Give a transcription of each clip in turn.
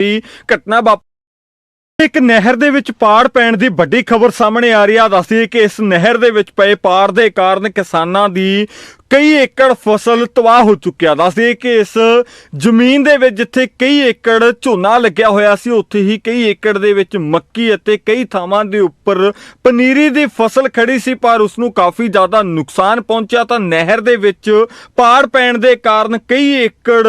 ਦੀ ਘਟਨਾ ਵਾਪਰੀ ਇੱਕ ਨਹਿਰ ਦੇ ਵਿੱਚ ਪਾੜ ਪੈਣ ਦੀ ਵੱਡੀ ਖਬਰ ਸਾਹਮਣੇ ਆ ਰਹੀ ਆ। ਦੱਸਦੀ ਕਿ ਇਸ ਨਹਿਰ ਦੇ ਵਿੱਚ ਪਏ ਪਾੜ ਦੇ ਕਾਰਨ ਕਿਸਾਨਾਂ ਦੀ ਕਈ ਏਕੜ ਫਸਲ ਤਬਾਹ ਹੋ ਚੁੱਕਿਆ। ਦੱਸਦੀ ਕਿ ਇਸ ਜ਼ਮੀਨ ਦੇ ਵਿੱਚ ਜਿੱਥੇ ਕਈ ਏਕੜ ਝੋਨਾ ਲੱਗਿਆ ਹੋਇਆ ਸੀ, ਉੱਥੇ ਹੀ ਕਈ ਏਕੜ ਦੇ ਵਿੱਚ ਮੱਕੀ ਅਤੇ ਕਈ ਥਾਵਾਂ ਦੇ ਉੱਪਰ ਪਨੀਰੀ ਦੀ ਫਸਲ ਖੜੀ ਸੀ, ਪਰ ਉਸ ਨੂੰ ਕਾਫੀ ਜ਼ਿਆਦਾ ਨੁਕਸਾਨ ਪਹੁੰਚਿਆ। ਤਾਂ ਨਹਿਰ ਦੇ ਵਿੱਚ ਪਾੜ ਪੈਣ ਦੇ ਕਾਰਨ ਕਈ ਏਕੜ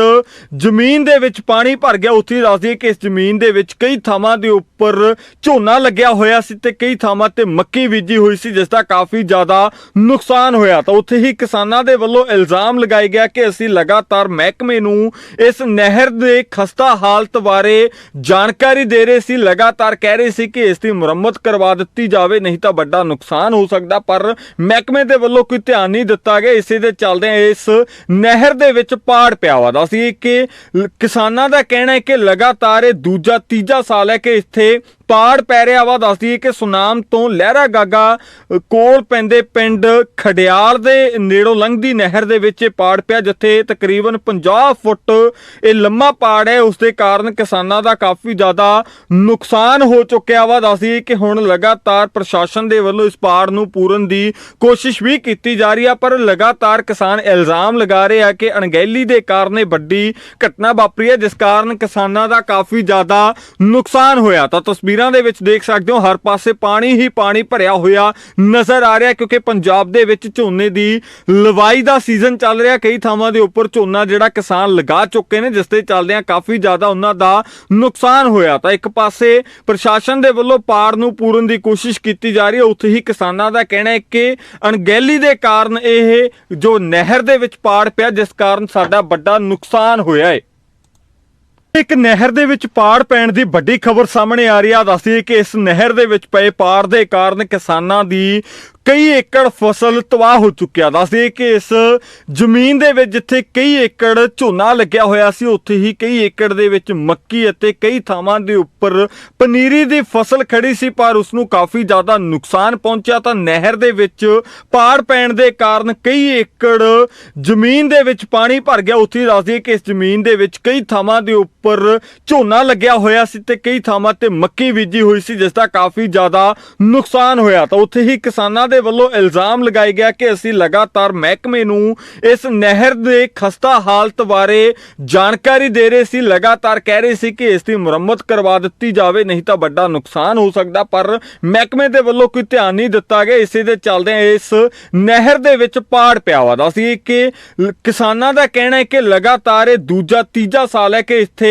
ਜ਼ਮੀਨ ਦੇ ਵਿੱਚ ਪਾਣੀ ਭਰ ਗਿਆ। ਉੱਥੇ ਹੀ ਦੱਸਦੀ ਕਿ ਇਸ ਜ਼ਮੀਨ ਦੇ ਵਿੱਚ ਕਈ ਥਾਵਾਂ ਦੇ ਉੱਪਰ ਝੋਨਾ ਲੱਗਿਆ ਹੋਇਆ ਸੀ ਤੇ ਕਈ ਥਾਵਾਂ ਤੇ ਮੱਕੀ ਬੀਜੀ ਹੋਈ ਸੀ, ਜਿਸ ਦਾ ਕਾਫੀ ਜ਼ਿਆਦਾ ਨੁਕਸਾਨ ਹੋਇਆ। ਤਾਂ ਉੱਥੇ ਹੀ ਕਿਸਾਨਾਂ ਦੇ ਵੱਲੋਂ ਇਲਜ਼ਾਮ ਲਗਾਇਆ ਗਿਆ ਕਿ ਅਸੀਂ ਲਗਾਤਾਰ ਮਹਿਕਮੇ ਨੂੰ ਇਸ ਨਹਿਰ ਦੇ ਖਸਤਾ ਹਾਲਤ ਬਾਰੇ ਜਾਣਕਾਰੀ ਦੇ ਰਹੇ ਸੀ, ਲਗਾਤਾਰ ਕਹਿ ਰਹੇ ਸੀ ਕਿ ਇਸ ਦੀ ਮੁਰੰਮਤ ਕਰਵਾ ਦਿੱਤੀ ਜਾਵੇ, ਨਹੀਂ ਤਾਂ ਵੱਡਾ ਨੁਕਸਾਨ ਹੋ ਸਕਦਾ, ਪਰ ਮਹਿਕਮੇ ਦੇ ਵੱਲੋਂ ਕੋਈ ਧਿਆਨ ਨਹੀਂ ਦਿੱਤਾ ਗਿਆ। ਇਸੇ ਦੇ ਚੱਲਦੇ ਇਸ ਨਹਿਰ ਦੇ ਵਿੱਚ ਪਾੜ ਪਿਆ ਵਾ ਦਾ ਸੀ ਕਿ ਕਿਸਾਨਾਂ ਦਾ ਕਹਿਣਾ ਹੈ ਕਿ ਲਗਾਤਾਰ ਇਹ ਦੂਜਾ ਤੀਜਾ ਸਾਲ ਹੈ ਕਿ ਇੱਥੇ ਪਾੜ ਪੈ ਰਿਹਾ ਵਾ ਦੱਸਦੀ ਹੈ ਕਿ ਸੁਨਾਮ ਤੋਂ ਲਹਿਰਾ ਗਾਗਾ ਕੋਲ ਪੈਂਦੇ ਪਿੰਡ ਖਡਿਆਲ ਦੇ ਨੇੜੋਂ ਲੰਘਦੀ ਨਹਿਰ ਦੇ ਵਿੱਚ ਇਹ ਪਾੜ ਪਿਆ, ਜਿੱਥੇ ਤਕਰੀਬਨ 50 ਫੁੱਟ ਇਹ ਲੰਮਾ ਪਾੜ ਹੈ। ਉਸ ਦੇ ਕਾਰਨ ਕਿਸਾਨਾਂ ਦਾ ਕਾਫੀ ਜ਼ਿਆਦਾ ਨੁਕਸਾਨ ਹੋ ਚੁੱਕਿਆ ਵਾ। ਦੱਸਦੀ ਹੈ ਕਿ ਹੁਣ ਲਗਾਤਾਰ ਪ੍ਰਸ਼ਾਸਨ ਦੇ ਵੱਲੋਂ ਇਸ ਪਾੜ ਨੂੰ ਪੂਰਨ ਦੀ ਕੋਸ਼ਿਸ਼ ਵੀ ਕੀਤੀ ਜਾ ਰਹੀ ਆ, ਪਰ ਲਗਾਤਾਰ ਕਿਸਾਨ ਇਲਜ਼ਾਮ ਲਗਾ ਰਹੇ ਆ ਕਿ ਅਣਗਹਿਲੀ ਦੇ ਕਾਰਨ ਇਹ ਵੱਡੀ ਘਟਨਾ ਵਾਪਰੀ ਹੈ, ਜਿਸ ਕਾਰਨ ਕਿਸਾਨਾਂ ਦਾ ਕਾਫੀ ਜ਼ਿਆਦਾ ਨੁਕਸਾਨ ਹੋਇਆ। ਤਾਂ ਤਸਵੀਰਾਂ ਦੇ ਵਿੱਚ ਦੇਖ ਸਕਦੇ ਹੋ, ਹਰ ਪਾਸੇ ਪਾਣੀ ਹੀ ਪਾਣੀ ਭਰਿਆ ਹੋਇਆ ਨਜ਼ਰ ਆ ਰਿਹਾ, ਕਿਉਂਕਿ ਪੰਜਾਬ ਦੇ ਵਿੱਚ ਝੋਨੇ ਦੀ ਲਵਾਈ ਦਾ ਸੀਜ਼ਨ ਚੱਲ ਰਿਹਾ। ਕਈ ਥਾਵਾਂ ਦੇ ਉੱਪਰ ਝੋਨਾ ਜਿਹੜਾ ਕਿਸਾਨ ਲਗਾ ਚੁੱਕੇ ਨੇ, ਜਿਸ ਦੇ ਚੱਲਦਿਆਂ ਕਾਫੀ ਜ਼ਿਆਦਾ ਉਹਨਾਂ ਦਾ ਨੁਕਸਾਨ ਹੋਇਆ। ਤਾਂ ਇੱਕ ਪਾਸੇ ਪ੍ਰਸ਼ਾਸਨ ਦੇ ਵੱਲੋਂ ਪਾੜ ਨੂੰ ਪੂਰਨ ਦੀ ਕੋਸ਼ਿਸ਼ ਕੀਤੀ ਜਾ ਰਹੀ ਹੈ, ਉੱਥੇ ਹੀ ਕਿਸਾਨਾਂ ਦਾ ਕਹਿਣਾ ਹੈ ਕਿ ਅਣਗਹਿਲੀ ਦੇ ਕਾਰਨ ਇਹ ਜੋ ਨਹਿਰ ਦੇ ਵਿੱਚ ਪਾੜ ਪਿਆ, ਜਿਸ ਕਾਰਨ ਸਾਡਾ ਵੱਡਾ ਨੁਕਸਾਨ ਹੋਇਆ ਹੈ। ਇੱਕ ਨਹਿਰ ਦੇ ਵਿੱਚ ਪਾੜ ਪੈਣ ਦੀ ਵੱਡੀ ਖਬਰ ਸਾਹਮਣੇ ਆ ਰਹੀ ਆ। ਦੱਸਦੀ ਕਿ ਇਸ ਨਹਿਰ ਦੇ ਵਿੱਚ ਪਏ ਪਾੜ ਦੇ ਕਾਰਨ ਕਿਸਾਨਾਂ ਦੀ ਕਈ ਏਕੜ ਫਸਲ ਤਬਾਹ ਹੋ ਚੁੱਕਿਆ ਦੱਸਦੀ ਹੈ ਕਿ ਇਸ ਜ਼ਮੀਨ ਦੇ ਵਿੱਚ ਜਿੱਥੇ ਕਈ ਏਕੜ ਝੋਨਾ ਲੱਗਿਆ ਹੋਇਆ ਸੀ, ਉੱਥੇ ਹੀ ਕਈ ਏਕੜ ਦੇ ਵਿੱਚ ਮੱਕੀ ਅਤੇ ਕਈ ਥਾਵਾਂ ਦੇ ਉੱਪਰ ਪਨੀਰੀ ਦੀ ਫਸਲ ਖੜੀ ਸੀ, ਪਰ ਉਸ ਨੂੰ ਕਾਫੀ ਜ਼ਿਆਦਾ ਨੁਕਸਾਨ ਪਹੁੰਚਿਆ। ਤਾਂ ਨਹਿਰ ਦੇ ਵਿੱਚ ਪਾੜ ਪੈਣ ਦੇ ਕਾਰਨ ਕਈ ਏਕੜ ਜ਼ਮੀਨ ਦੇ ਵਿੱਚ ਪਾਣੀ ਭਰ ਗਿਆ। ਉੱਥੇ ਹੀ ਦੱਸਦੀ ਕਿ ਇਸ ਜ਼ਮੀਨ ਦੇ ਵਿੱਚ ਕਈ ਥਾਵਾਂ ਦੇ ਉੱਪਰ ਉੱਪਰ ਝੋਨਾ ਲੱਗਿਆ ਹੋਇਆ ਸੀ ਤੇ ਕਈ ਥਾਵਾਂ ਤੇ ਮੱਕੀ ਬੀਜੀ ਹੋਈ ਸੀ, ਜਿਸ ਦਾ ਕਾਫੀ ਜ਼ਿਆਦਾ ਨੁਕਸਾਨ ਹੋਇਆ। ਤਾਂ ਉੱਥੇ ਹੀ ਕਿਸਾਨਾਂ ਦੇ ਵੱਲੋਂ ਇਲਜ਼ਾਮ ਲਗਾਇਆ ਗਿਆ ਕਿ ਅਸੀਂ ਲਗਾਤਾਰ ਮਹਿਕਮੇ ਨੂੰ ਇਸ ਨਹਿਰ ਦੇ ਖਸਤਾ ਹਾਲਤ ਬਾਰੇ ਜਾਣਕਾਰੀ ਦੇ ਰਹੇ ਸੀ, ਲਗਾਤਾਰ ਕਹਿ ਰਹੇ ਸੀ ਕਿ ਇਸ ਦੀ ਮੁਰੰਮਤ ਕਰਵਾ ਦਿੱਤੀ ਜਾਵੇ, ਨਹੀਂ ਤਾਂ ਵੱਡਾ ਨੁਕਸਾਨ ਹੋ ਸਕਦਾ। ਪਰ ਮਹਿਕਮੇ ਦੇ ਵੱਲੋਂ ਕੋਈ ਧਿਆਨ ਨਹੀਂ ਦਿੱਤਾ ਗਿਆ। ਇਸੇ ਦੇ ਚੱਲਦੇ ਇਸ ਨਹਿਰ ਦੇ ਵਿੱਚ ਪਾੜ ਪਿਆ ਵਾ। ਦਾ ਸੀ ਕਿ ਕਿਸਾਨਾਂ ਦਾ ਕਹਿਣਾ ਹੈ ਕਿ ਲਗਾਤਾਰ ਇਹ ਦੂਜਾ, ਤੀਜਾ ਸਾਲ ਹੈ ਕਿ ਇੱਥੇ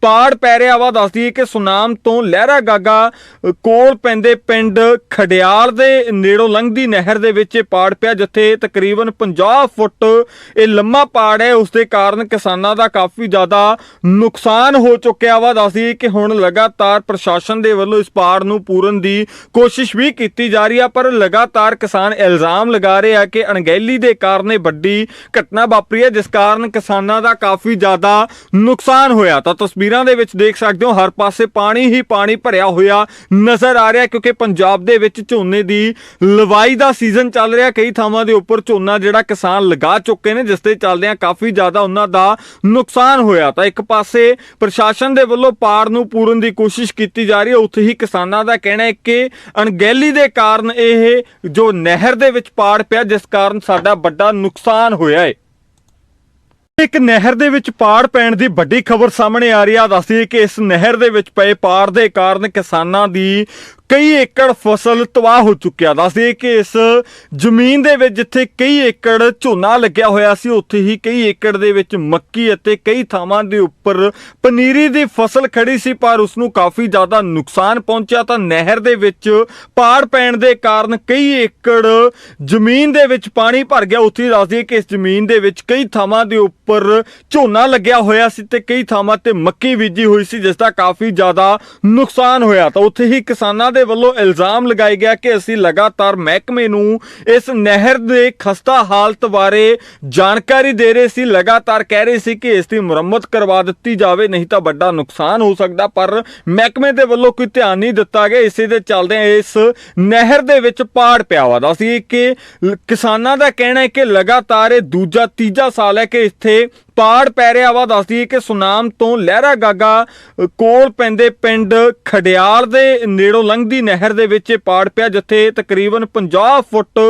ਪਾੜ ਪੈ ਰਿਹਾ ਵਾ ਦੱਸਦੀ ਹੈ ਕਿ ਸੁਨਾਮ ਤੋਂ ਲਹਿਰਾ ਗਾਗਾ ਕੋਲ ਪੈਂਦੇ ਪਿੰਡ ਖਡਿਆਲ ਦੇ ਨੇੜੋਂ ਲੰਘਦੀ ਨਹਿਰ ਦੇ ਵਿੱਚ ਇਹ ਪਾੜ ਪਿਆ, ਜਿੱਥੇ ਤਕਰੀਬਨ 50 ਫੁੱਟ ਇਹ ਲੰਮਾ ਪਾੜ ਹੈ। ਉਸ ਦੇ ਕਾਰਨ ਕਿਸਾਨਾਂ ਦਾ ਕਾਫੀ ਜ਼ਿਆਦਾ ਨੁਕਸਾਨ ਹੋ ਚੁੱਕਿਆ ਵਾ। ਦੱਸਦੀ ਹੈ ਕਿ ਹੁਣ ਲਗਾਤਾਰ ਪ੍ਰਸ਼ਾਸਨ ਦੇ ਵੱਲੋਂ ਇਸ ਪਾੜ ਨੂੰ ਪੂਰਨ ਦੀ ਕੋਸ਼ਿਸ਼ ਵੀ ਕੀਤੀ ਜਾ ਰਹੀ ਆ, ਪਰ ਲਗਾਤਾਰ ਕਿਸਾਨ ਇਲਜ਼ਾਮ ਲਗਾ ਰਹੇ ਆ ਕਿ ਅਣਗਹਿਲੀ ਦੇ ਕਾਰਨ ਇਹ ਵੱਡੀ ਘਟਨਾ ਵਾਪਰੀ ਹੈ, ਜਿਸ ਕਾਰਨ ਕਿਸਾਨਾਂ ਦਾ ਕਾਫੀ ਜ਼ਿਆਦਾ ਨੁਕਸਾਨ ਹੋਇਆ। ਤਾਂ ਤਸਵੀਰ ਦੇ ਵਿੱਚ ਦੇਖ ਸਕਦੇ ਹੋ, ਹਰ ਪਾਸੇ ਪਾਣੀ ਹੀ ਪਾਣੀ ਭਰਿਆ ਹੋਇਆ ਨਜ਼ਰ ਆ ਰਿਹਾ, ਕਿਉਂਕਿ ਪੰਜਾਬ ਦੇ ਵਿੱਚ ਝੋਨੇ ਦੀ ਲਵਾਈ ਦਾ ਸੀਜ਼ਨ ਚੱਲ ਰਿਹਾ। ਕਈ ਥਾਵਾਂ ਦੇ ਉੱਪਰ ਝੋਨਾ ਜਿਹੜਾ ਕਿਸਾਨ ਲਗਾ ਚੁੱਕੇ ਨੇ, ਜਿਸ ਦੇ ਚੱਲਦਿਆਂ ਕਾਫੀ ਜ਼ਿਆਦਾ ਉਹਨਾਂ ਦਾ ਨੁਕਸਾਨ ਹੋਇਆ। ਤਾਂ ਇੱਕ ਪਾਸੇ ਪ੍ਰਸ਼ਾਸਨ ਦੇ ਵੱਲੋਂ ਪਾੜ ਨੂੰ ਪੂਰਨ ਦੀ ਕੋਸ਼ਿਸ਼ ਕੀਤੀ ਜਾ ਰਹੀ ਹੈ। ਉੱਥੇ ਹੀ ਕਿਸਾਨਾਂ ਦਾ ਕਹਿਣਾ ਹੈ ਕਿ ਅਣਗਹਿਲੀ ਦੇ ਕਾਰਨ ਇਹ ਜੋ ਨਹਿਰ ਦੇ ਵਿੱਚ ਪਾੜ ਪਿਆ, ਜਿਸ ਕਾਰਨ ਸਾਡਾ ਵੱਡਾ ਨੁਕਸਾਨ ਹੋਇਆ ਹੈ। ਇੱਕ ਨਹਿਰ ਦੇ ਵਿੱਚ ਪਾੜ ਪੈਣ ਦੀ ਵੱਡੀ ਖਬਰ ਸਾਹਮਣੇ ਆ ਰਹੀ ਆ। ਦੱਸਦੀ ਹੈ ਕਿ ਇਸ ਨਹਿਰ ਦੇ ਵਿੱਚ ਪਏ ਪਾੜ ਦੇ ਕਾਰਨ ਕਿਸਾਨਾਂ ਦੀ ਕਈ ਏਕੜ ਫਸਲ ਤਬਾਹ ਹੋ ਚੁੱਕਿਆ। ਦੱਸਦੀ ਕਿ ਇਸ ਜ਼ਮੀਨ ਦੇ ਵਿੱਚ ਜਿੱਥੇ ਕਈ ਏਕੜ ਝੋਨਾ ਲੱਗਿਆ ਹੋਇਆ ਸੀ, ਉੱਥੇ ਹੀ ਕਈ ਏਕੜ ਦੇ ਵਿੱਚ ਮੱਕੀ ਅਤੇ ਕਈ ਥਾਵਾਂ ਦੇ ਉੱਪਰ ਪਨੀਰੀ ਦੀ ਫਸਲ ਖੜੀ ਸੀ, ਪਰ ਉਸ ਨੂੰ ਕਾਫੀ ਜ਼ਿਆਦਾ ਨੁਕਸਾਨ ਪਹੁੰਚਿਆ। ਤਾਂ ਨਹਿਰ ਦੇ ਵਿੱਚ ਪਾੜ ਪੈਣ ਦੇ ਕਾਰਨ ਕਈ ਏਕੜ ਜ਼ਮੀਨ ਦੇ ਵਿੱਚ ਪਾਣੀ ਭਰ ਗਿਆ। ਉੱਥੇ ਹੀ ਦੱਸਦੀ ਕਿ ਇਸ ਜ਼ਮੀਨ ਦੇ ਵਿੱਚ ਕਈ ਥਾਵਾਂ ਦੇ ਉੱਪਰ ਝੋਨਾ ਲੱਗਿਆ ਹੋਇਆ ਸੀ ਤੇ ਕਈ ਥਾਵਾਂ ਤੇ ਮੱਕੀ ਬੀਜੀ ਹੋਈ ਸੀ, ਜਿਸ ਦਾ ਕਾਫੀ ਜ਼ਿਆਦਾ ਨੁਕਸਾਨ ਹੋਇਆ। ਤਾਂ ਉੱਥੇ ਹੀ ਕਿਸਾਨਾਂ ਦੇ ਵੱਲੋਂ ਇਲਜ਼ਾਮ ਲਗਾਇਆ ਗਿਆ ਕਿ ਅਸੀਂ ਲਗਾਤਾਰ ਮਹਿਕਮੇ ਨੂੰ ਇਸ ਨਹਿਰ ਦੇ ਖਸਤਾ ਹਾਲਤ ਬਾਰੇ ਜਾਣਕਾਰੀ ਦੇ ਰਹੇ ਸੀ, ਲਗਾਤਾਰ ਕਹਿ ਰਹੇ ਸੀ ਕਿ ਇਸ ਦੀ ਮੁਰੰਮਤ ਕਰਵਾ ਦਿੱਤੀ ਜਾਵੇ, ਨਹੀਂ ਤਾਂ ਵੱਡਾ ਨੁਕਸਾਨ ਹੋ ਸਕਦਾ, ਪਰ ਮਹਿਕਮੇ ਦੇ ਵੱਲੋਂ ਕੋਈ ਧਿਆਨ ਨਹੀਂ ਦਿੱਤਾ ਗਿਆ। ਇਸੇ ਦੇ ਚੱਲਦੇ ਇਸ ਨਹਿਰ ਦੇ ਵਿੱਚ ਪਾੜ ਪਿਆ ਵਾ। ਦਾ ਸੀ ਕਿ ਕਿਸਾਨਾਂ ਦਾ ਕਹਿਣਾ ਹੈ ਕਿ ਲਗਾਤਾਰ ਇਹ ਦੂਜਾ ਤੀਜਾ ਸਾਲ ਹੈ ਕਿ ਇੱਥੇ ਪਾੜ ਪੈ ਰਿਹਾ ਵਾ ਦੱਸਦੀ ਹੈ ਕਿ ਸੁਨਾਮ ਤੋਂ ਲਹਿਰਾ ਗਾਗਾ ਕੋਲ ਪੈਂਦੇ ਪਿੰਡ ਖਡਿਆਲ ਦੇ ਨੇੜੋਂ ਲੰਘਦੀ ਨਹਿਰ ਦੇ ਵਿੱਚ ਇਹ ਪਾੜ ਪਿਆ, ਜਿੱਥੇ ਤਕਰੀਬਨ 50 ਫੁੱਟ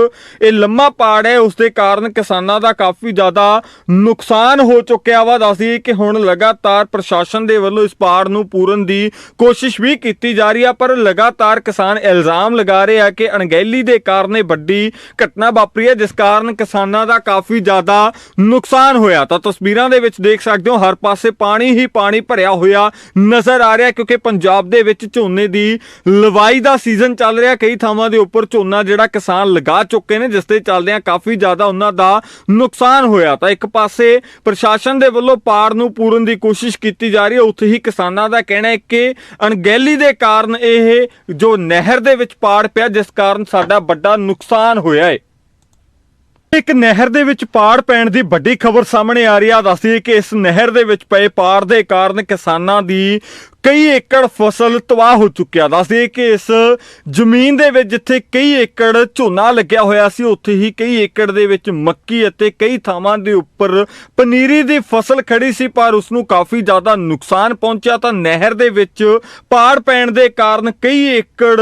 ਇਹ ਲੰਮਾ ਪਾੜ ਹੈ। ਉਸ ਦੇ ਕਾਰਨ ਕਿਸਾਨਾਂ ਦਾ ਕਾਫੀ ਜ਼ਿਆਦਾ ਨੁਕਸਾਨ ਹੋ ਚੁੱਕਿਆ ਵਾ। ਦੱਸਦੀ ਹੈ ਕਿ ਹੁਣ ਲਗਾਤਾਰ ਪ੍ਰਸ਼ਾਸਨ ਦੇ ਵੱਲੋਂ ਇਸ ਪਾੜ ਨੂੰ ਪੂਰਨ ਦੀ ਕੋਸ਼ਿਸ਼ ਵੀ ਕੀਤੀ ਜਾ ਰਹੀ ਆ, ਪਰ ਲਗਾਤਾਰ ਕਿਸਾਨ ਇਲਜ਼ਾਮ ਲਗਾ ਰਹੇ ਆ ਕਿ ਅਣਗਹਿਲੀ ਦੇ ਕਾਰਨ ਇਹ ਵੱਡੀ ਘਟਨਾ ਵਾਪਰੀ ਹੈ, ਜਿਸ ਕਾਰਨ ਕਿਸਾਨਾਂ ਦਾ ਕਾਫੀ ਜ਼ਿਆਦਾ ਨੁਕਸਾਨ ਹੋਇਆ। ਤਾਂ ਤਸਵੀਰ ਦੇ ਵਿੱਚ ਦੇਖ ਸਕਦੇ ਹੋ, ਹਰ ਪਾਸੇ ਪਾਣੀ ਹੀ ਪਾਣੀ ਭਰਿਆ ਹੋਇਆ ਨਜ਼ਰ ਆ ਰਿਹਾ ਕਿਉਂਕਿ ਪੰਜਾਬ ਦੇ ਵਿੱਚ ਝੋਨੇ ਦੀ ਲਵਾਈ ਦਾ ਸੀਜ਼ਨ ਚੱਲ ਰਿਹਾ ਕਈ ਥਾਵਾਂ ਦੇ ਉੱਪਰ ਝੋਨਾ ਜਿਹੜਾ ਕਿਸਾਨ ਲਗਾ ਚੁੱਕੇ ਨੇ, ਜਿਸ ਦੇ ਚੱਲਦਿਆਂ ਕਾਫੀ ਜ਼ਿਆਦਾ ਉਹਨਾਂ ਦਾ ਨੁਕਸਾਨ ਹੋਇਆ। ਤਾਂ ਇੱਕ ਪਾਸੇ ਪ੍ਰਸ਼ਾਸਨ ਦੇ ਵੱਲੋਂ ਪਾੜ ਨੂੰ ਪੂਰਨ ਦੀ ਕੋਸ਼ਿਸ਼ ਕੀਤੀ ਜਾ ਰਹੀ ਹੈ, ਉੱਥੇ ਹੀ ਕਿਸਾਨਾਂ ਦਾ ਕਹਿਣਾ ਹੈ ਕਿ ਅਣਗਹਿਲੀ ਦੇ ਕਾਰਨ ਇਹ ਜੋ ਨਹਿਰ ਦੇ ਵਿੱਚ ਪਾੜ ਪਿਆ, ਜਿਸ ਕਾਰਨ ਸਾਡਾ ਵੱਡਾ ਨੁਕਸਾਨ ਹੋਇਆ ਹੈ। ਇੱਕ ਨਹਿਰ ਦੇ ਵਿੱਚ ਪਾੜ ਪੈਣ ਦੀ ਵੱਡੀ ਖਬਰ ਸਾਹਮਣੇ ਆ ਰਹੀ ਆ। ਦੱਸਦੀ ਹੈ ਕਿ ਇਸ ਨਹਿਰ ਦੇ ਵਿੱਚ ਪਏ ਪਾੜ ਦੇ ਕਾਰਨ ਕਿਸਾਨਾਂ ਦੀ ਕਈ ਏਕੜ ਫਸਲ ਤਬਾਹ ਹੋ ਚੁੱਕਿਆ। ਦੱਸਦੀ ਕਿ ਇਸ ਜ਼ਮੀਨ ਦੇ ਵਿੱਚ ਜਿੱਥੇ ਕਈ ਏਕੜ ਝੋਨਾ ਲੱਗਿਆ ਹੋਇਆ ਸੀ, ਉੱਥੇ ਹੀ ਕਈ ਏਕੜ ਦੇ ਵਿੱਚ ਮੱਕੀ ਅਤੇ ਕਈ ਥਾਵਾਂ ਦੇ ਉੱਪਰ ਪਨੀਰੀ ਦੀ ਫਸਲ ਖੜੀ ਸੀ, ਪਰ ਉਸ ਨੂੰ ਕਾਫੀ ਜ਼ਿਆਦਾ ਨੁਕਸਾਨ ਪਹੁੰਚਿਆ। ਤਾਂ ਨਹਿਰ ਦੇ ਵਿੱਚ ਪਾੜ ਪੈਣ ਦੇ ਕਾਰਨ ਕਈ ਏਕੜ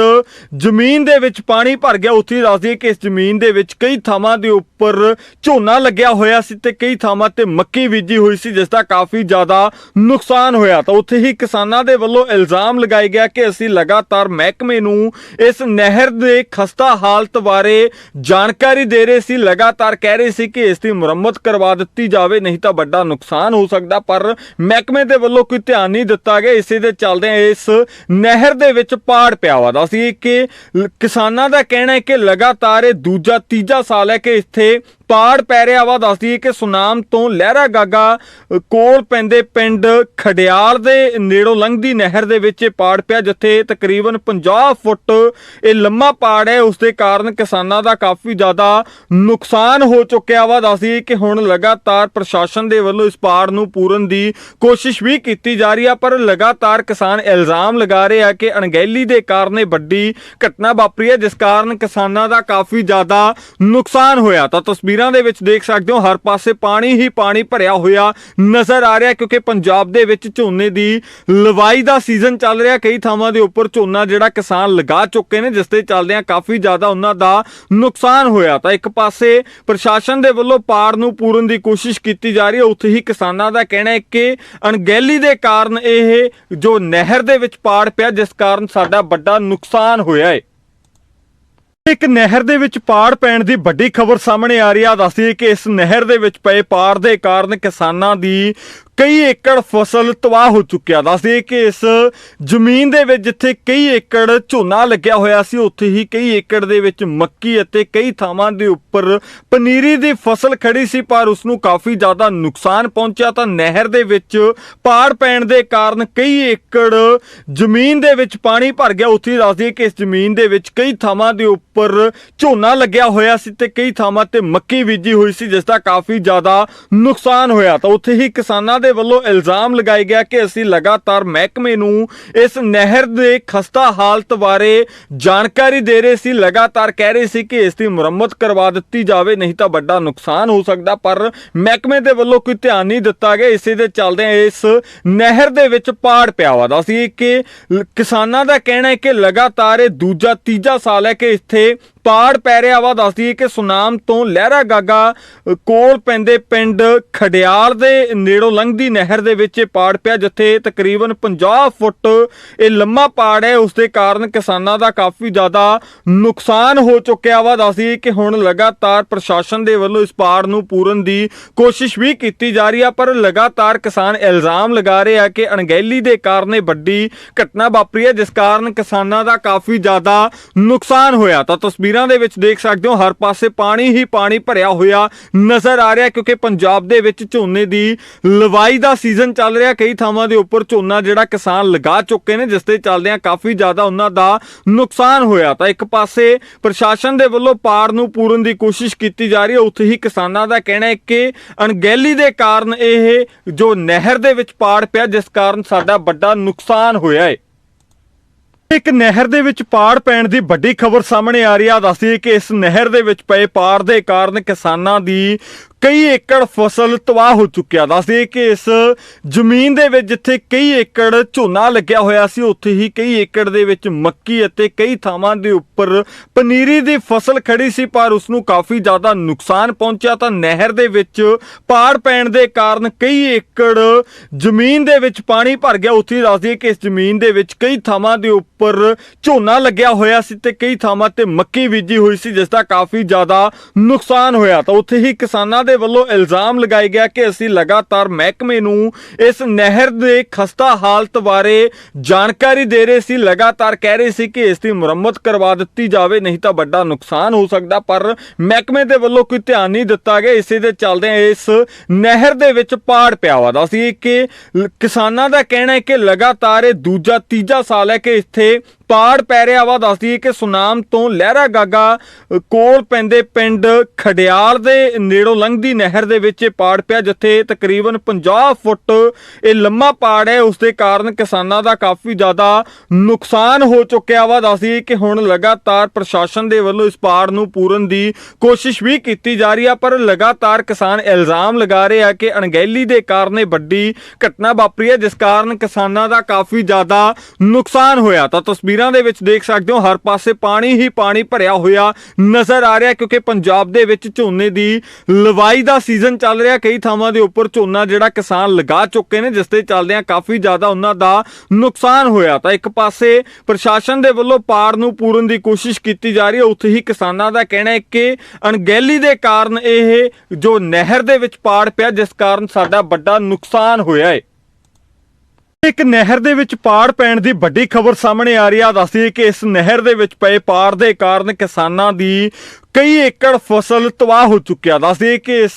ਜ਼ਮੀਨ ਦੇ ਵਿੱਚ ਪਾਣੀ ਭਰ ਗਿਆ। ਉੱਥੇ ਹੀ ਦੱਸਦੀ ਕਿ ਇਸ ਜ਼ਮੀਨ ਦੇ ਵਿੱਚ ਕਈ ਥਾਵਾਂ ਦੇ ਉੱਪਰ ਝੋਨਾ ਲੱਗਿਆ ਹੋਇਆ ਸੀ ਤੇ ਕਈ ਥਾਵਾਂ ਤੇ ਮੱਕੀ ਬੀਜੀ ਹੋਈ ਸੀ, ਜਿਸ ਦਾ ਕਾਫੀ ਜ਼ਿਆਦਾ ਨੁਕਸਾਨ ਹੋਇਆ। ਤਾਂ ਉੱਥੇ ਹੀ ਕਿਸਾਨਾਂ ਦੇ ਵੱਲੋਂ ਇਲਜ਼ਾਮ ਲਗਾਇਆ ਗਿਆ ਕਿ ਅਸੀਂ ਲਗਾਤਾਰ ਮਹਿਕਮੇ ਨੂੰ ਇਸ ਨਹਿਰ ਦੇ ਖਸਤਾ ਹਾਲਤ ਬਾਰੇ ਜਾਣਕਾਰੀ ਦੇ ਰਹੇ ਸੀ, ਲਗਾਤਾਰ ਕਹਿ ਰਹੇ ਸੀ ਕਿ ਇਸ ਦੀ ਮੁਰੰਮਤ ਕਰਵਾ ਦਿੱਤੀ ਜਾਵੇ, ਨਹੀਂ ਤਾਂ ਵੱਡਾ ਨੁਕਸਾਨ ਹੋ ਸਕਦਾ, ਪਰ ਮਹਿਕਮੇ ਦੇ ਵੱਲੋਂ ਕੋਈ ਧਿਆਨ ਨਹੀਂ ਦਿੱਤਾ ਗਿਆ। ਇਸੇ ਦੇ ਚੱਲਦੇ ਇਸ ਨਹਿਰ ਦੇ ਵਿੱਚ ਪਾੜ ਪਿਆ ਵਾ। ਦੱਸੀ ਕਿ ਕਿਸਾਨਾਂ ਦਾ ਕਹਿਣਾ ਹੈ ਕਿ ਲਗਾਤਾਰ ਇਹ ਦੂਜਾ, ਤੀਜਾ ਸਾਲ ਹੈ ਕਿ ਇੱਥੇ ਪਾੜ ਪੈ ਰਿਹਾ ਵਾ ਦੱਸਦੀ ਹੈ ਕਿ ਸੁਨਾਮ ਤੋਂ ਲਹਿਰਾ ਗਾਗਾ ਕੋਲ ਪੈਂਦੇ ਪਿੰਡ ਖਡਿਆਲ ਦੇ ਨੇੜੋਂ ਲੰਘਦੀ ਨਹਿਰ ਦੇ ਵਿੱਚ ਇਹ ਪਾੜ ਪਿਆ, ਜਿੱਥੇ ਤਕਰੀਬਨ 50 ਫੁੱਟ ਇਹ ਲੰਮਾ ਪਾੜ ਹੈ। ਉਸ ਦੇ ਕਾਰਨ ਕਿਸਾਨਾਂ ਦਾ ਕਾਫੀ ਜ਼ਿਆਦਾ ਨੁਕਸਾਨ ਹੋ ਚੁੱਕਿਆ ਵਾ। ਦੱਸਦੀ ਹੈ ਕਿ ਹੁਣ ਲਗਾਤਾਰ ਪ੍ਰਸ਼ਾਸਨ ਦੇ ਵੱਲੋਂ ਇਸ ਪਾੜ ਨੂੰ ਪੂਰਨ ਦੀ ਕੋਸ਼ਿਸ਼ ਵੀ ਕੀਤੀ ਜਾ ਰਹੀ ਆ, ਪਰ ਲਗਾਤਾਰ ਕਿਸਾਨ ਇਲਜ਼ਾਮ ਲਗਾ ਰਹੇ ਆ ਕਿ ਅਣਗਹਿਲੀ ਦੇ ਕਾਰਨ ਇਹ ਵੱਡੀ ਘਟਨਾ ਵਾਪਰੀ ਹੈ, ਜਿਸ ਕਾਰਨ ਕਿਸਾਨਾਂ ਦਾ ਕਾਫੀ ਜ਼ਿਆਦਾ ਨੁਕਸਾਨ ਹੋਇਆ। ਤਾਂ ਤਸਵੀਰ ਦੇ ਵਿੱਚ ਦੇਖ ਸਕਦੇ ਹੋ, ਹਰ ਪਾਸੇ ਪਾਣੀ ਹੀ ਪਾਣੀ ਭਰਿਆ ਹੋਇਆ ਨਜ਼ਰ ਆ ਰਿਹਾ, ਕਿਉਂਕਿ ਪੰਜਾਬ ਦੇ ਵਿੱਚ ਝੋਨੇ ਦੀ ਲਵਾਈ ਦਾ ਸੀਜ਼ਨ ਚੱਲ ਰਿਹਾ। ਕਈ ਥਾਵਾਂ ਦੇ ਉੱਪਰ ਝੋਨਾ ਜਿਹੜਾ ਕਿਸਾਨ ਲਗਾ ਚੁੱਕੇ ਨੇ, ਜਿਸ ਦੇ ਚੱਲਦਿਆਂ ਕਾਫੀ ਜ਼ਿਆਦਾ ਉਹਨਾਂ ਦਾ ਨੁਕਸਾਨ ਹੋਇਆ। ਤਾਂ ਇੱਕ ਪਾਸੇ ਪ੍ਰਸ਼ਾਸਨ ਦੇ ਵੱਲੋਂ ਪਾੜ ਨੂੰ ਪੂਰਨ ਦੀ ਕੋਸ਼ਿਸ਼ ਕੀਤੀ ਜਾ ਰਹੀ ਹੈ, ਉੱਥੇ ਹੀ ਕਿਸਾਨਾਂ ਦਾ ਕਹਿਣਾ ਹੈ ਕਿ ਅਣਗਹਿਲੀ ਦੇ ਕਾਰਨ ਇਹ ਜੋ ਨਹਿਰ ਦੇ ਵਿੱਚ ਪਾੜ ਪਿਆ, ਜਿਸ ਕਾਰਨ ਸਾਡਾ ਵੱਡਾ ਨੁਕਸਾਨ ਹੋਇਆ ਹੈ। ਇੱਕ ਨਹਿਰ ਦੇ ਵਿੱਚ ਪਾੜ ਪੈਣ ਦੀ ਵੱਡੀ ਖਬਰ ਸਾਹਮਣੇ ਆ ਰਹੀ ਆ। ਦੱਸਦੀ ਹੈ ਕਿ ਇਸ ਨਹਿਰ ਦੇ ਵਿੱਚ ਪਏ ਪਾੜ ਦੇ ਕਾਰਨ ਕਿਸਾਨਾਂ ਦੀ ਕਈ ਏਕੜ ਫਸਲ ਤਬਾਹ ਹੋ ਚੁੱਕਿਆ। ਦੱਸਦੀ ਕਿ ਇਸ ਜ਼ਮੀਨ ਦੇ ਵਿੱਚ ਜਿੱਥੇ ਕਈ ਏਕੜ ਝੋਨਾ ਲੱਗਿਆ ਹੋਇਆ ਸੀ, ਉੱਥੇ ਹੀ ਕਈ ਏਕੜ ਦੇ ਵਿੱਚ ਮੱਕੀ ਅਤੇ ਕਈ ਥਾਵਾਂ ਦੇ ਉੱਪਰ ਪਨੀਰੀ ਦੀ ਫਸਲ ਖੜੀ ਸੀ, ਪਰ ਉਸ ਨੂੰ ਕਾਫੀ ਜ਼ਿਆਦਾ ਨੁਕਸਾਨ ਪਹੁੰਚਿਆ। ਤਾਂ ਨਹਿਰ ਦੇ ਵਿੱਚ ਪਾੜ ਪੈਣ ਦੇ ਕਾਰਨ ਕਈ ਏਕੜ ਜ਼ਮੀਨ ਦੇ ਵਿੱਚ ਪਾਣੀ ਭਰ ਗਿਆ। ਉੱਥੇ ਹੀ ਦੱਸਦੀ ਕਿ ਇਸ ਜ਼ਮੀਨ ਦੇ ਵਿੱਚ ਕਈ ਥਾਵਾਂ ਦੇ ਉੱਪਰ ਝੋਨਾ ਲੱਗਿਆ ਹੋਇਆ ਸੀ ਤੇ ਕਈ ਥਾਵਾਂ ਤੇ ਮੱਕੀ ਬੀਜੀ ਹੋਈ ਸੀ, ਜਿਸ ਦਾ ਕਾਫੀ ਜ਼ਿਆਦਾ ਨੁਕਸਾਨ ਹੋਇਆ। ਤਾਂ ਉੱਥੇ ਹੀ ਕਿਸਾਨਾਂ ਦੇ ਵੱਲੋਂ ਇਲਜ਼ਾਮ ਲਗਾਇਆ ਗਿਆ ਕਿ ਅਸੀਂ ਲਗਾਤਾਰ ਮਹਿਕਮੇ ਨੂੰ ਇਸ ਨਹਿਰ ਦੇ ਖਸਤਾ ਹਾਲਤ ਬਾਰੇ ਜਾਣਕਾਰੀ ਦੇ ਰਹੇ ਸੀ, ਲਗਾਤਾਰ ਕਹਿ ਰਹੇ ਸੀ ਕਿ ਇਸ ਦੀ ਮੁਰੰਮਤ ਕਰਵਾ ਦਿੱਤੀ ਜਾਵੇ, ਨਹੀਂ ਤਾਂ ਵੱਡਾ ਨੁਕਸਾਨ ਹੋ ਸਕਦਾ, ਪਰ ਮਹਿਕਮੇ ਦੇ ਵੱਲੋਂ ਕੋਈ ਧਿਆਨ ਨਹੀਂ ਦਿੱਤਾ ਗਿਆ। ਇਸੇ ਦੇ ਚੱਲਦੇ ਇਸ ਨਹਿਰ ਦੇ ਵਿੱਚ ਪਾੜ ਪਿਆ ਵਾ ਦੱਸੀ ਕਿ ਕਿਸਾਨਾਂ ਦਾ ਕਹਿਣਾ ਹੈ ਕਿ ਲਗਾਤਾਰ ਇਹ ਦੂਜਾ ਤੀਜਾ ਸਾਲ ਹੈ ਕਿ ਇੱਥੇ ਪਾੜ ਪੈ ਰਿਹਾ ਵਾ ਦੱਸਦੀ ਹੈ ਕਿ ਸੁਨਾਮ ਤੋਂ ਲਹਿਰਾ ਗਾਗਾ ਕੋਲ ਪੈਂਦੇ ਪਿੰਡ ਖਡਿਆਲ ਦੇ ਨੇੜੋਂ ਲੰਘਦੀ ਨਹਿਰ ਦੇ ਵਿੱਚ ਇਹ ਪਾੜ ਪਿਆ, ਜਿੱਥੇ ਤਕਰੀਬਨ 50 ਫੁੱਟ ਇਹ ਲੰਮਾ ਪਾੜ ਹੈ। ਉਸ ਦੇ ਕਾਰਨ ਕਿਸਾਨਾਂ ਦਾ ਕਾਫੀ ਜ਼ਿਆਦਾ ਨੁਕਸਾਨ ਹੋ ਚੁੱਕਿਆ ਵਾ। ਦੱਸਦੀ ਹੈ ਕਿ ਹੁਣ ਲਗਾਤਾਰ ਪ੍ਰਸ਼ਾਸਨ ਦੇ ਵੱਲੋਂ ਇਸ ਪਾੜ ਨੂੰ ਪੂਰਨ ਦੀ ਕੋਸ਼ਿਸ਼ ਵੀ ਕੀਤੀ ਜਾ ਰਹੀ ਆ, ਪਰ ਲਗਾਤਾਰ ਕਿਸਾਨ ਇਲਜ਼ਾਮ ਲਗਾ ਰਹੇ ਆ ਕਿ ਅਣਗਹਿਲੀ ਦੇ ਕਾਰਨ ਇਹ ਵੱਡੀ ਘਟਨਾ ਵਾਪਰੀ ਹੈ, ਜਿਸ ਕਾਰਨ ਕਿਸਾਨਾਂ ਦਾ ਕਾਫੀ ਜ਼ਿਆਦਾ ਨੁਕਸਾਨ ਹੋਇਆ। ਤਾਂ ਤਸਵੀਰਾਂ ਦੇ ਵਿੱਚ ਦੇਖ ਸਕਦੇ ਹੋ, ਹਰ ਪਾਸੇ ਪਾਣੀ ਹੀ ਪਾਣੀ ਭਰਿਆ ਹੋਇਆ ਨਜ਼ਰ ਆ ਰਿਹਾ, ਕਿਉਂਕਿ ਪੰਜਾਬ ਦੇ ਵਿੱਚ ਝੋਨੇ ਦੀ ਲਵਾਈ ਦਾ ਸੀਜ਼ਨ ਚੱਲ ਰਿਹਾ। ਕਈ ਥਾਵਾਂ ਦੇ ਉੱਪਰ ਝੋਨਾ ਜਿਹੜਾ ਕਿਸਾਨ ਲਗਾ ਚੁੱਕੇ ਨੇ, ਜਿਸ ਦੇ ਚੱਲਦਿਆਂ ਕਾਫੀ ਜ਼ਿਆਦਾ ਉਹਨਾਂ ਦਾ ਨੁਕਸਾਨ ਹੋਇਆ। ਤਾਂ ਇੱਕ ਪਾਸੇ ਪ੍ਰਸ਼ਾਸਨ ਦੇ ਵੱਲੋਂ ਪਾੜ ਨੂੰ ਪੂਰਨ ਦੀ ਕੋਸ਼ਿਸ਼ ਕੀਤੀ ਜਾ ਰਹੀ ਹੈ, ਉੱਥੇ ਹੀ ਕਿਸਾਨਾਂ ਦਾ ਕਹਿਣਾ ਹੈ ਕਿ ਅਣਗਹਿਲੀ ਦੇ ਕਾਰਨ ਇਹ ਜੋ ਨਹਿਰ ਦੇ ਵਿੱਚ ਪਾੜ ਪਿਆ, ਜਿਸ ਕਾਰਨ ਸਾਡਾ ਵੱਡਾ ਨੁਕਸਾਨ ਹੋਇਆ ਹੈ। ਇੱਕ ਨਹਿਰ ਦੇ ਵਿੱਚ ਪਾੜ ਪੈਣ ਦੀ ਵੱਡੀ ਖਬਰ ਸਾਹਮਣੇ ਆ ਰਹੀ ਆ। ਦੱਸਦੀ ਹੈ ਕਿ ਇਸ ਨਹਿਰ ਦੇ ਵਿੱਚ ਪਏ ਪਾੜ ਦੇ ਕਾਰਨ ਕਿਸਾਨਾਂ ਦੀ ਕਈ ਏਕੜ ਫਸਲ ਤਬਾਹ ਹੋ ਚੁੱਕਿਆ ਦੱਸਦੇ ਕਿ ਇਸ ਜ਼ਮੀਨ ਦੇ ਵਿੱਚ ਜਿੱਥੇ ਕਈ ਏਕੜ ਝੋਨਾ ਲੱਗਿਆ ਹੋਇਆ ਸੀ, ਉੱਥੇ ਹੀ ਕਈ ਏਕੜ ਦੇ ਵਿੱਚ ਮੱਕੀ ਅਤੇ ਕਈ ਥਾਵਾਂ ਦੇ ਉੱਪਰ ਪਨੀਰੀ ਦੀ ਫਸਲ ਖੜੀ ਸੀ, ਪਰ ਉਸ ਨੂੰ ਕਾਫੀ ਜ਼ਿਆਦਾ ਨੁਕਸਾਨ ਪਹੁੰਚਿਆ ਤਾਂ ਨਹਿਰ ਦੇ ਵਿੱਚ ਪਾੜ ਪੈਣ ਦੇ ਕਾਰਨ ਕਈ ਏਕੜ ਜ਼ਮੀਨ ਦੇ ਵਿੱਚ ਪਾਣੀ ਭਰ ਗਿਆ। ਉੱਥੇ ਹੀ ਦੱਸਦੀ ਕਿ ਇਸ ਜ਼ਮੀਨ ਦੇ ਵਿੱਚ ਕਈ ਥਾਵਾਂ ਦੇ ਉੱਪਰ ਝੋਨਾ ਲੱਗਿਆ ਹੋਇਆ ਸੀ ਤੇ ਕਈ ਥਾਵਾਂ ਤੇ ਮੱਕੀ ਬੀਜੀ ਹੋਈ ਸੀ, ਜਿਸ ਦਾ ਕਾਫੀ ਜ਼ਿਆਦਾ ਨੁਕਸਾਨ ਹੋਇਆ। ਤਾਂ ਉੱਥੇ ਹੀ ਕਿਸਾਨਾਂ ਦੇ ਵੱਲੋਂ ਇਲਜ਼ਾਮ ਲਗਾਇਆ ਗਿਆ ਕਿ ਅਸੀਂ ਲਗਾਤਾਰ ਮਹਿਕਮੇ ਨੂੰ ਇਸ ਨਹਿਰ ਦੇ ਖਸਤਾ ਹਾਲਤ ਬਾਰੇ ਜਾਣਕਾਰੀ ਦੇ ਰਹੇ ਸੀ, ਲਗਾਤਾਰ ਕਹਿ ਰਹੇ ਸੀ ਕਿ ਇਸ ਦੀ ਮੁਰੰਮਤ ਕਰਵਾ ਦਿੱਤੀ ਜਾਵੇ, ਨਹੀਂ ਤਾਂ ਵੱਡਾ ਨੁਕਸਾਨ ਹੋ ਸਕਦਾ, ਪਰ ਮਹਿਕਮੇ ਦੇ ਵੱਲੋਂ ਕੋਈ ਧਿਆਨ ਨਹੀਂ ਦਿੱਤਾ ਗਿਆ। ਇਸੇ ਦੇ ਚੱਲਦੇ ਇਸ ਨਹਿਰ ਦੇ ਵਿੱਚ ਪਾੜ ਪਿਆ ਵਾ। ਦੱਸਦੀ ਕਿ ਕਿਸਾਨਾਂ ਦਾ ਕਹਿਣਾ ਹੈ ਕਿ ਲਗਾਤਾਰ ਇਹ ਦੂਜਾ, ਤੀਜਾ ਸਾਲ ਹੈ ਕਿ ਇੱਥੇ ਪਾੜ ਪੈ ਰਿਹਾ ਵਾ ਦੱਸਦੀ ਹੈ ਕਿ ਸੁਨਾਮ ਤੋਂ ਲਹਿਰਾ ਗਾਗਾ ਕੋਲ ਪੈਂਦੇ ਪਿੰਡ ਖਡਿਆਲ ਦੇ ਨੇੜੋਂ ਲੰਘਦੀ ਨਹਿਰ ਦੇ ਵਿੱਚ ਇਹ ਪਾੜ ਪਿਆ, ਜਿੱਥੇ ਤਕਰੀਬਨ 50 ਫੁੱਟ ਇਹ ਲੰਮਾ ਪਾੜ ਹੈ। ਉਸ ਦੇ ਕਾਰਨ ਕਿਸਾਨਾਂ ਦਾ ਕਾਫੀ ਜ਼ਿਆਦਾ ਨੁਕਸਾਨ ਹੋ ਚੁੱਕਿਆ ਵਾ। ਦੱਸਦੀ ਹੈ ਕਿ ਹੁਣ ਲਗਾਤਾਰ ਪ੍ਰਸ਼ਾਸਨ ਦੇ ਵੱਲੋਂ ਇਸ ਪਾੜ ਨੂੰ ਪੂਰਨ ਦੀ ਕੋਸ਼ਿਸ਼ ਵੀ ਕੀਤੀ ਜਾ ਰਹੀ ਆ, ਪਰ ਲਗਾਤਾਰ ਕਿਸਾਨ ਇਲਜ਼ਾਮ ਲਗਾ ਰਹੇ ਆ ਕਿ ਅਣਗਹਿਲੀ ਦੇ ਕਾਰਨ ਇਹ ਵੱਡੀ ਘਟਨਾ ਵਾਪਰੀ ਹੈ, ਜਿਸ ਕਾਰਨ ਕਿਸਾਨਾਂ ਦਾ ਕਾਫੀ ਜ਼ਿਆਦਾ ਨੁਕਸਾਨ ਹੋਇਆ। ਤਾਂ ਤਸਵੀਰ ਦੇ ਵਿੱਚ ਦੇਖ ਸਕਦੇ ਹੋ, ਹਰ ਪਾਸੇ ਪਾਣੀ ਹੀ ਪਾਣੀ ਭਰਿਆ ਹੋਇਆ ਨਜ਼ਰ ਆ ਰਿਹਾ, ਕਿਉਂਕਿ ਪੰਜਾਬ ਦੇ ਵਿੱਚ ਝੋਨੇ ਦੀ ਲਵਾਈ ਦਾ ਸੀਜ਼ਨ ਚੱਲ ਰਿਹਾ। ਕਈ ਥਾਵਾਂ ਦੇ ਉੱਪਰ ਝੋਨਾ ਜਿਹੜਾ ਕਿਸਾਨ ਲਗਾ ਚੁੱਕੇ ਨੇ, ਜਿਸ ਦੇ ਚੱਲਦਿਆਂ ਕਾਫੀ ਜ਼ਿਆਦਾ ਉਹਨਾਂ ਦਾ ਨੁਕਸਾਨ ਹੋਇਆ। ਤਾਂ ਇੱਕ ਪਾਸੇ ਪ੍ਰਸ਼ਾਸਨ ਦੇ ਵੱਲੋਂ ਪਾੜ ਨੂੰ ਪੂਰਨ ਦੀ ਕੋਸ਼ਿਸ਼ ਕੀਤੀ ਜਾ ਰਹੀ ਹੈ, ਉੱਥੇ ਹੀ ਕਿਸਾਨਾਂ ਦਾ ਕਹਿਣਾ ਹੈ ਕਿ ਅਣਗਹਿਲੀ ਦੇ ਕਾਰਨ ਇਹ ਜੋ ਨਹਿਰ ਦੇ ਵਿੱਚ ਪਾੜ ਪਿਆ, ਜਿਸ ਕਾਰਨ ਸਾਡਾ ਵੱਡਾ ਨੁਕਸਾਨ ਹੋਇਆ ਹੈ। ਇੱਕ ਨਹਿਰ ਦੇ ਵਿੱਚ ਪਾੜ ਪੈਣ ਦੀ ਵੱਡੀ ਖਬਰ ਸਾਹਮਣੇ ਆ ਰਹੀ ਆ। ਦੱਸਦੀ ਕਿ ਇਸ ਨਹਿਰ ਦੇ ਵਿੱਚ ਪਏ ਪਾੜ ਦੇ ਕਾਰਨ ਕਿਸਾਨਾਂ ਦੀ ਕਈ ਏਕੜ ਫਸਲ ਤਬਾਹ ਹੋ ਚੁੱਕਿਆ ਦੱਸਦੀ ਕਿ ਇਸ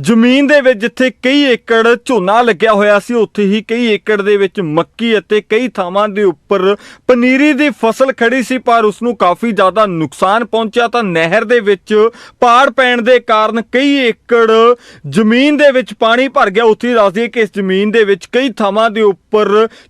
ਜ਼ਮੀਨ ਦੇ ਵਿੱਚ ਜਿੱਥੇ ਕਈ ਏਕੜ ਝੋਨਾ ਲੱਗਿਆ ਹੋਇਆ ਸੀ, ਉੱਥੇ ਹੀ ਕਈ ਏਕੜ ਦੇ ਵਿੱਚ ਮੱਕੀ ਅਤੇ ਕਈ ਥਾਵਾਂ ਦੇ ਉੱਪਰ ਪਨੀਰੀ ਦੀ ਫਸਲ ਖੜੀ ਸੀ, ਪਰ ਉਸ ਨੂੰ ਕਾਫੀ ਜ਼ਿਆਦਾ ਨੁਕਸਾਨ ਪਹੁੰਚਿਆ। ਤਾਂ ਨਹਿਰ ਦੇ ਵਿੱਚ ਪਾੜ ਪੈਣ ਦੇ ਕਾਰਨ ਕਈ ਏਕੜ ਜ਼ਮੀਨ ਦੇ ਵਿੱਚ ਪਾਣੀ ਭਰ ਗਿਆ। ਉੱਥੇ ਹੀ ਦੱਸਦੀ ਕਿ ਇਸ ਜ਼ਮੀਨ ਦੇ ਵਿੱਚ ਕਈ ਥਾਵਾਂ ਦੇ ਉੱਪਰ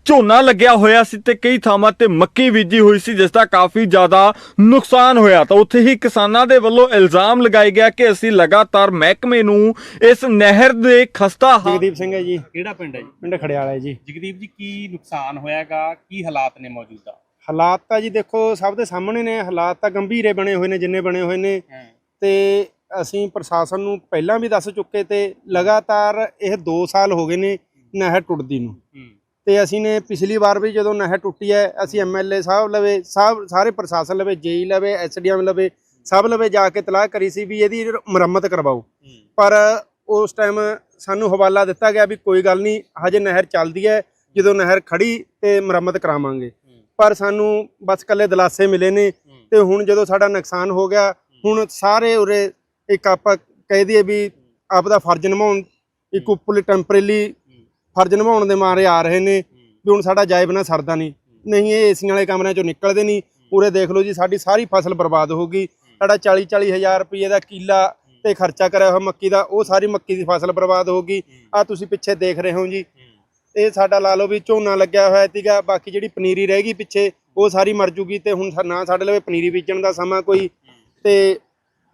ਝੋਨਾ ਲੱਗਿਆ ਹੋਇਆ ਸੀ ਤੇ ਕਈ ਥਾਵਾਂ ਤੇ ਮੱਕੀ ਬੀਜੀ ਹੋਈ ਸੀ ਜਿਸ ਦਾ ਕਾਫੀ ਜ਼ਿਆਦਾ ਨੁਕਸਾਨ ਹੋਇਆ। ਤਾਂ ਉੱਥੇ ਹੀ ਕਿਸਾਨਾਂ ਦੇ ਵੱਲੋਂ ਇਲਜ਼ਾਮ ਲਗਾਇਆ ਗਿਆ ਕਿ ਅਸੀਂ ਲਗਾਤਾਰ ਮਹਿਕਮੇ ਨੂੰ ਇਸ ਨਹਿਰ ਦੇ ਖਸਤਾ ਹਾਲ ਜਗਦੀਪ ਸਿੰਘ ਹੈ ਜੀ। ਕਿਹੜਾ ਪਿੰਡ ਹੈ ਜੀ? ਪਿੰਡ ਖੜਿਆਲਾ ਹੈ ਜੀ। ਜਗਦੀਪ ਜੀ ਕੀ ਨੁਕਸਾਨ ਹੋਇਆਗਾ? ਕੀ ਹਾਲਾਤ ਨੇ ਮੌਜੂਦਾ? ਹਾਲਾਤ ਤਾਂ ਜੀ ਦੇਖੋ ਸਭ ਦੇ ਸਾਹਮਣੇ ਨੇ। ਹਾਲਾਤ ਤਾਂ ਗੰਭੀਰੇ ਬਣੇ ਹੋਏ ਨੇ ਜਿੰਨੇ ਬਣੇ ਹੋਏ ਨੇ। ਤੇ ਅਸੀਂ ਪ੍ਰਸ਼ਾਸਨ ਨੂੰ ਪਹਿਲਾਂ ਵੀ ਦੱਸ ਚੁੱਕੇ ਤੇ ਲਗਾਤਾਰ ਇਹ 2 ਸਾਲ ਹੋ ਗਏ ਨੇ ਨਹਿਰ ਟੁੱਟਦੀ ਨੂੰ। ਤੇ ਅਸੀਂ ਨੇ ਪਿਛਲੀ ਵਾਰ ਵੀ ਜਦੋਂ ਨਹਿਰ ਟੁੱਟੀ ਹੈ ਅਸੀਂ ਐਮਐਲਏ ਸਾਹਿਬ ਲਵੇ ਸਭ ਸਾਰੇ ਪ੍ਰਸ਼ਾਸਨ ਲਵੇ ਜੇਈ ਲਵੇ ਐਸਡੀਐਮ ਲਵੇ ਸਭ ਲਵੇ ਜਾ ਕੇ ਤਲਾਹ ਕਰੀ ਸੀ ਵੀ ਇਹਦੀ ਮੁਰੰਮਤ ਕਰਵਾਓ। ਪਰ ਉਸ ਟਾਈਮ ਸਾਨੂੰ ਹਵਾਲਾ ਦਿੱਤਾ ਗਿਆ ਵੀ ਕੋਈ ਗੱਲ ਨਹੀਂ ਹਜੇ ਨਹਿਰ ਚੱਲਦੀ ਹੈ ਜਦੋਂ ਨਹਿਰ ਖੜੀ ਤੇ ਮੁਰੰਮਤ ਕਰਾਵਾਂਗੇ। ਪਰ ਸਾਨੂੰ ਬਸ ਕੱਲੇ ਦਲਾਸੇ ਮਿਲੇ ਨੇ ਤੇ ਹੁਣ ਜਦੋਂ ਸਾਡਾ ਨੁਕਸਾਨ ਹੋ ਗਿਆ ਹੁਣ ਸਾਰੇ ਉਰੇ ਇੱਕ ਆਪਾਂ ਕਹਿ ਦਈਏ ਵੀ ਆਪਦਾ ਫਰਜ਼ ਨਿਭਾਉਣ ਇੱਕ ਉੱਪਰਲੀ ਟੈਂਪਰੇਰੀ ਫਰਜ਼ ਨਿਭਾਉਣ ਦੇ ਮਾਰੇ ਆ ਰਹੇ ਨੇ ਵੀ ਹੁਣ ਸਾਡਾ ਜਾਇਬ ਨਾ ਸਰਦਾ ਨਹੀਂ। ਨਹੀਂ ਇਹ ਏਸੀਆਂ ਵਾਲੇ ਕਮਰਿਆਂ ਚੋਂ ਨਿਕਲਦੇ ਨਹੀਂ। ਉਰੇ ਦੇਖ ਲਓ ਜੀ ਸਾਡੀ ਸਾਰੀ ਫਸਲ ਬਰਬਾਦ ਹੋ ਗਈ। ਸਾਡਾ 40 40 ਹਜ਼ਾਰ ਰੁਪਏ ਦਾ ਕਿੱਲਾ ਤੇ ਖਰਚਾ ਕਰਿਆ ਹੋਇਆ ਮੱਕੀ ਦਾ ਉਹ ਸਾਰੀ ਮੱਕੀ ਦੀ ਫਸਲ ਬਰਬਾਦ ਹੋ ਗਈ। ਆ ਤੁਸੀਂ ਪਿੱਛੇ ਦੇਖ ਰਹੇ ਹੋ ਜੀ। ਇਹ ਸਾਡਾ ਲਾ ਲਓ ਵੀ ਝੋਨਾ ਲੱਗਿਆ ਹੋਇਆ ਸੀਗਾ ਬਾਕੀ ਜਿਹੜੀ ਪਨੀਰੀ ਰਹਿ ਗਈ ਪਿੱਛੇ ਉਹ ਸਾਰੀ ਮਰ ਜੂਗੀ ਤੇ ਹੁਣ ਨਾ ਸਾਡੇ ਲਵੇ ਪਨੀਰੀ ਬੀਜਣ ਦਾ ਸਮਾਂ ਕੋਈ। ਤੇ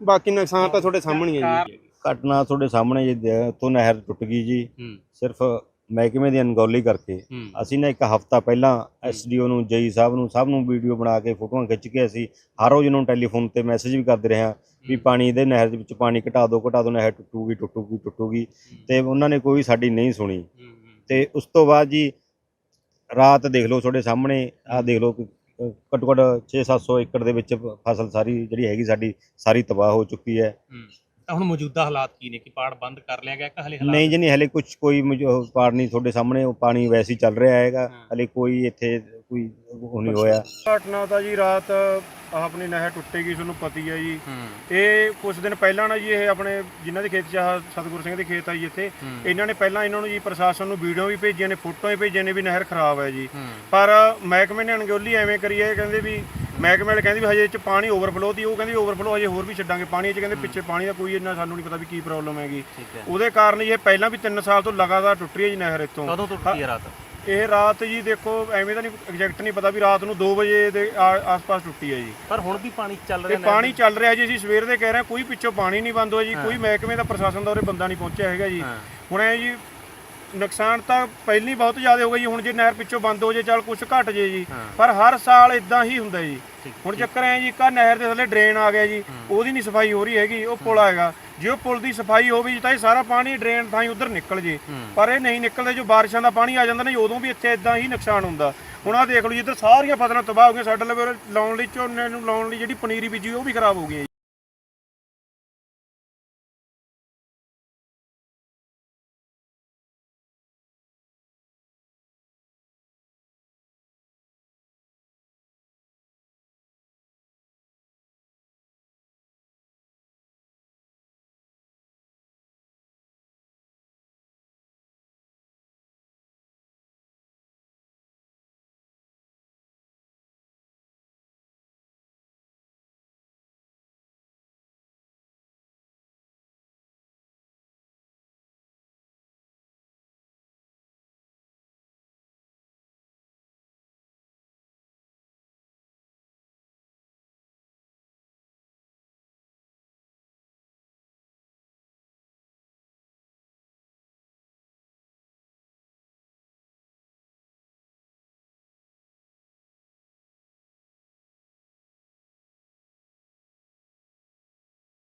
ਬਾਕੀ ਨੁਕਸਾਨ ਤਾਂ ਤੁਹਾਡੇ ਸਾਹਮਣੇ ਹੀ ਹੈ ਜੀ। ਘਟਨਾ ਤੁਹਾਡੇ ਸਾਹਮਣੇ ਜੀ ਉੱਥੋਂ ਨਹਿਰ ਟੁੱਟ ਗਈ ਜੀ। ਸਿਰਫ ਮਹਿਕਮੇ ਦੀ ਅਣਗੌਲੀ ਕਰਕੇ ਅਸੀਂ ਨਾ ਇੱਕ ਹਫਤਾ ਪਹਿਲਾਂ ਐਸਡੀਓ ਨੂੰ ਜਈ ਸਾਹਿਬ ਨੂੰ ਸਭ ਨੂੰ ਵੀਡੀਓ ਬਣਾ ਕੇ ਫੋਟੋਆਂ ਖਿੱਚ ਕੇ ਅਸੀਂ ਹਰ ਰੋਜ਼ ਨੂੰ ਟੈਲੀਫੋਨ ਤੇ ਮੈਸੇਜ ਵੀ ਕਰਦੇ ਰਹੇ ਹਾਂ ਵੀ ਪਾਣੀ ਦੇ ਨਹਿਰ ਦੇ ਵਿੱਚ ਪਾਣੀ ਘਟਾ ਦਿਓ ਘਟਾ ਦਿਓ ਨਹਿਰ ਟੁੱਟੂਗੀ ਟੁੱਟੂਗੀ ਟੁੱਟੂਗੀ। ਤੇ ਉਹਨਾਂ ਨੇ ਕੋਈ ਸਾਡੀ ਨਹੀਂ ਸੁਣੀ। ਤੇ ਉਸ ਤੋਂ ਬਾਅਦ ਜੀ ਰਾਤ ਦੇਖ ਲਓ ਤੁਹਾਡੇ ਸਾਹਮਣੇ ਆਹ ਦੇਖ ਲਓ ਘੱਟੋ ਘੱਟ 6-700 ਏਕੜ ਦੇ ਵਿੱਚ ਫਸਲ ਸਾਰੀ ਜਿਹੜੀ ਹੈਗੀ ਸਾਡੀ ਸਾਰੀ ਤਬਾਹ ਹੋ ਚੁੱਕੀ ਹੂੰ। ਤਾਂ ਹੁਣ ਮੌਜੂਦਾ ਹਾਲਾਤ ਕੀ ਨੇ ਕਿ ਪਾੜ ਬੰਦ ਕਰ ਲਿਆ ਗਿਆ ਕਿ ਹਲੇ ਹਾਲਾਤ ਨਹੀਂ ਜੀ ਨਹੀਂ ਹਲੇ ਕੁਝ ਕੋਈ ਮੁਜ- ਉਹ ਪਾੜ ਨਹੀਂ ਤੁਹਾਡੇ ਸਾਹਮਣੇ ਉਹ ਪਾਣੀ ਵੈਸੇ ਹੀ ਚੱਲ ਰਿਹਾ ਹੈਗਾ। ਹਲੇ ਕੋਈ ਇੱਥੇ ਕੋਈ ਉਹ ਨਹੀਂ ਹੋਇਆ। ਘਟਨਾ ਤਾਂ ਜੀ ਰਾਤ ਆਪਣੀ ਨਹਿਰ ਟੁੱਟੇਗੀ ਤੁਹਾਨੂੰ ਪਤੀ ਹੈ ਜੀ। ਇਹ ਕੁਝ ਦਿਨ ਪਹਿਲਾਂ ਨਾ ਜੀ ਇਹ ਆਪਣੇ ਜਿਨ੍ਹਾਂ ਦੇ ਖੇਤ ਚ ਆਹ ਸਤਿਗੁਰ ਸਿੰਘ ਦੇ ਖੇਤ ਆ ਜੀ ਇੱਥੇ। ਇਹਨਾਂ ਨੇ ਪਹਿਲਾਂ ਇਹਨਾਂ ਨੂੰ ਜੀ ਪ੍ਰਸ਼ਾਸਨ ਨੂੰ ਵੀਡੀਓ ਵੀ ਭੇਜੀਆਂ ਨੇ ਫੋਟੋਆਂ ਵੀ ਭੇਜੀਆਂ ਨੇ ਵੀ ਨਹਿਰ ਖਰਾਬ ਹੈ ਜੀ। ਪਰ ਮਹਿਕਮੇ ਨੇ ਅਣਗੌਲੀ ਐਵੇਂ ਕਰੀ ਹੈ ਕਹਿੰਦੇ ਵੀ ਮਹਿਕਮੇ ਵਾਲੇ ਕਹਿੰਦੇ ਵੀ ਹਜੇ ਇਹ ਚ ਪਾਣੀ ਓਵਰਫਲੋ ਦੀ ਉਹ ਕਹਿੰਦੀ ਓਵਰਫਲੋ ਹਜੇ ਹੋਰ ਵੀ ਛੱਡਾਂਗੇ ਪਾਣੀ ਇਹ ਚ ਕਹਿੰਦੇ ਪਿੱਛੇ ਪਾਣੀ ਦਾ ਕੋਈ ਇੰਨਾ ਸਾਨੂੰ ਨਹੀਂ ਪਤਾ ਵੀ ਕੀ ਪ੍ਰੋਬਲਮ ਹੈਗੀ। ਉਹਦੇ ਕਾਰਨ ਇਹ ਪਹਿਲਾਂ ਵੀ 3 ਸਾਲ ਤੋਂ ਲਗਾਤਾਰ ਟੁੱਟ ਰਹੀ ਹੈ ਜੀ ਨਹਿਰ ਇੱਥੋਂ। ਕਦੋਂ ਤੋਂ ਟੁੱਟੀ ਹੈ ਰਾਤ? ਇਹ ਰਾਤ ਜੀ ਦੇਖੋ ਐਵੇਂ ਤਾਂ ਨਹੀਂ ਐਗਜ਼ੈਕਟ ਨਹੀਂ ਪਤਾ ਵੀ ਰਾਤ ਨੂੰ 2 ਵਜੇ ਦੇ ਆ- ਆਸ-ਪਾਸ ਟੁੱਟੀ ਹੈ ਜੀ। ਪਰ ਹੁਣ ਵੀ ਪਾਣੀ ਚੱਲ ਤੇ ਰਿਹਾ ਪਾਣੀ ਚੱਲ ਰਿਹਾ ਜੀ ਅਸੀਂ ਸਵੇਰ ਦੇ ਕਹਿ ਰਹੇ ਹਾਂ ਕੋਈ ਪਿੱਛੋਂ ਪਾਣੀ ਨਹੀਂ ਬੰਦ ਹੋਇਆ ਜੀ ਕੋਈ ਮਹਿਕਮੇ ਦਾ ਪ੍ਰਸ਼ਾਸਨ ਦਾ ਉਰੇ ਬੰਦਾ ਨਹੀਂ ਪਹੁੰਚਿਆ ਹੈਗਾ ਜੀ। ਹੁਣ ਐ ਜੀ ਨੁਕਸਾਨ ਤਾਂ ਪਹਿਲਾਂ ਹੀ ਬਹੁਤ ਜ਼ਿਆਦਾ ਹੋ ਜੀ ਹੁਣ ਜੇ ਨਹਿਰ ਪਿੱਛੋਂ ਬੰਦ ਹੋ ਜੇ ਚੱਲ ਕੁਝ ਘਟ ਜੇ ਜੀ। ਪਰ ਹਰ ਸਾਲ ਇਦਾਂ ਹੀ ਹੁੰਦਾ ਜੀ। ਹੁਣ ਚੱਕਰ ਐ ਜੀ ਕਾ ਨਹਿਰ ਦੇ ਥੱਲੇ ਡਰੇਨ ਆ ਗਿਆ ਜੀ ਉਹਦੀ ਨਹੀਂ ਸਫ਼ਾਈ ਹੋ ਰਹੀ ਹੈਗੀ ਉਹ ਪੁਲ ਆਏਗਾ। ਜੇ ਉਹ ਪੁਲ ਦੀ ਸਫ਼ਾਈ ਹੋਵੇ ਜੀ ਤਾਂ ਇਹ ਸਾਰਾ ਪਾਣੀ ਡਰੇਨ ਥਾਂ ਉਧਰ ਨਿਕਲ ਜੇ। ਪਰ ਇਹ ਨਹੀਂ ਨਿਕਲਦਾ ਜੋ ਬਾਰਿਸ਼ਾਂ ਦਾ ਪਾਣੀ ਆ ਜਾਂਦਾ ਨਾ ਉਦੋਂ ਵੀ ਇੱਥੇ ਇਦਾਂ ਹੀ ਨੁਕਸਾਨ ਹੁੰਦਾ। ਹੁਣ ਆਹ ਦੇਖ ਲਓ ਜੀ ਇੱਧਰ ਸਾਰੀਆਂ ਫਸਲਾਂ ਤਬਾਹ ਹੋ ਗਈਆਂ ਸਾਡੇ ਲਵੇ ਲਾਉਣ ਲਈ ਝੋਨੇ ਨੂੰ ਲਾਉਣ ਲਈ ਜਿਹੜੀ ਪਨੀਰੀ ਬੀਜੀ ਉਹ ਵੀ ਖਰਾਬ ਹੋ ਗਈ ਹੈ।